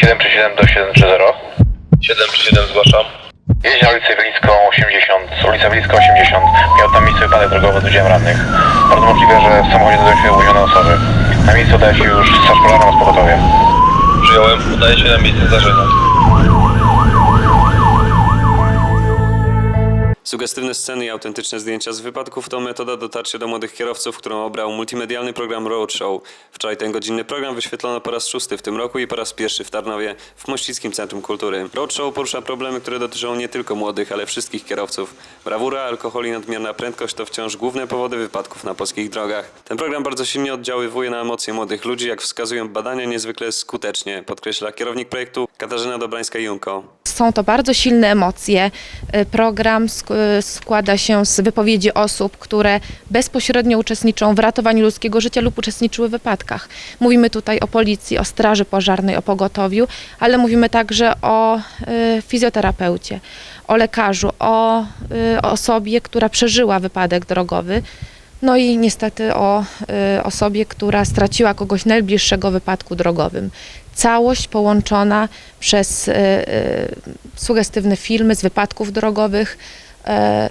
737 do 730. 737 zgłaszam. Jeździ na ulicę Wilicką 80, ulica Wilicka 80. Miał tam miejsce wypadek drogowy z udziałem rannych. Bardzo możliwe, że w samochodzie znajdują się ujone osoby. Na miejscu udaje się już straż pożarna oraz pogotowie. Przyjąłem, udaje się na miejsce zdarzenia. Sugestywne sceny i autentyczne zdjęcia z wypadków to metoda dotarcia do młodych kierowców, którą obrał multimedialny program Roadshow. Wczoraj ten godzinny program wyświetlono po raz szósty w tym roku i po raz pierwszy w Tarnowie, w Mościckim Centrum Kultury. Roadshow porusza problemy, które dotyczą nie tylko młodych, ale wszystkich kierowców. Brawura, alkohol i nadmierna prędkość to wciąż główne powody wypadków na polskich drogach. Ten program bardzo silnie oddziaływuje na emocje młodych ludzi, jak wskazują badania niezwykle skutecznie, podkreśla kierownik projektu Katarzyna Dobrańska-Junko. Są to bardzo silne emocje. Y, Program składa się z wypowiedzi osób, które bezpośrednio uczestniczą w ratowaniu ludzkiego życia lub uczestniczyły w wypadkach. Mówimy tutaj o policji, o straży pożarnej, o pogotowiu, ale mówimy także o y, fizjoterapeucie, o lekarzu, o y, osobie, która przeżyła wypadek drogowy. No i niestety o y, osobie, która straciła kogoś najbliższego wypadku drogowym. Całość połączona przez y, y, sugestywne filmy z wypadków drogowych y,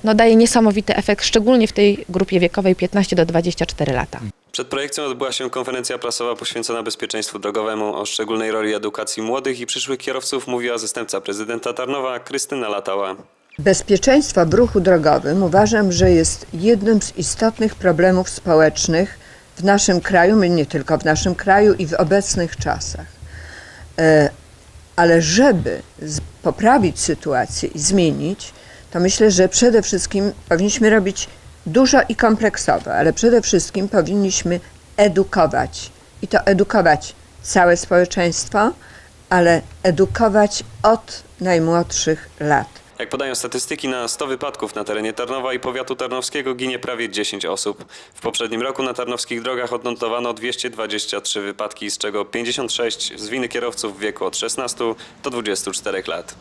no daje niesamowity efekt, szczególnie w tej grupie wiekowej 15 do 24 lata. Przed projekcją odbyła się konferencja prasowa poświęcona bezpieczeństwu drogowemu. O szczególnej roli edukacji młodych i przyszłych kierowców mówiła zastępca prezydenta Tarnowa Krystyna Latała. Bezpieczeństwo w ruchu drogowym uważam, że jest jednym z istotnych problemów społecznych w naszym kraju, nie tylko w naszym kraju i w obecnych czasach. E, Ale żeby poprawić sytuację i zmienić, to myślę, że przede wszystkim powinniśmy robić dużo i kompleksowo, ale przede wszystkim powinniśmy edukować. I to edukować całe społeczeństwo, ale edukować od najmłodszych lat. Jak podają statystyki, na 100 wypadków na terenie Tarnowa i powiatu tarnowskiego ginie prawie 10 osób. W poprzednim roku na tarnowskich drogach odnotowano 223 wypadki, z czego 56 z winy kierowców w wieku od 16 do 24 lat.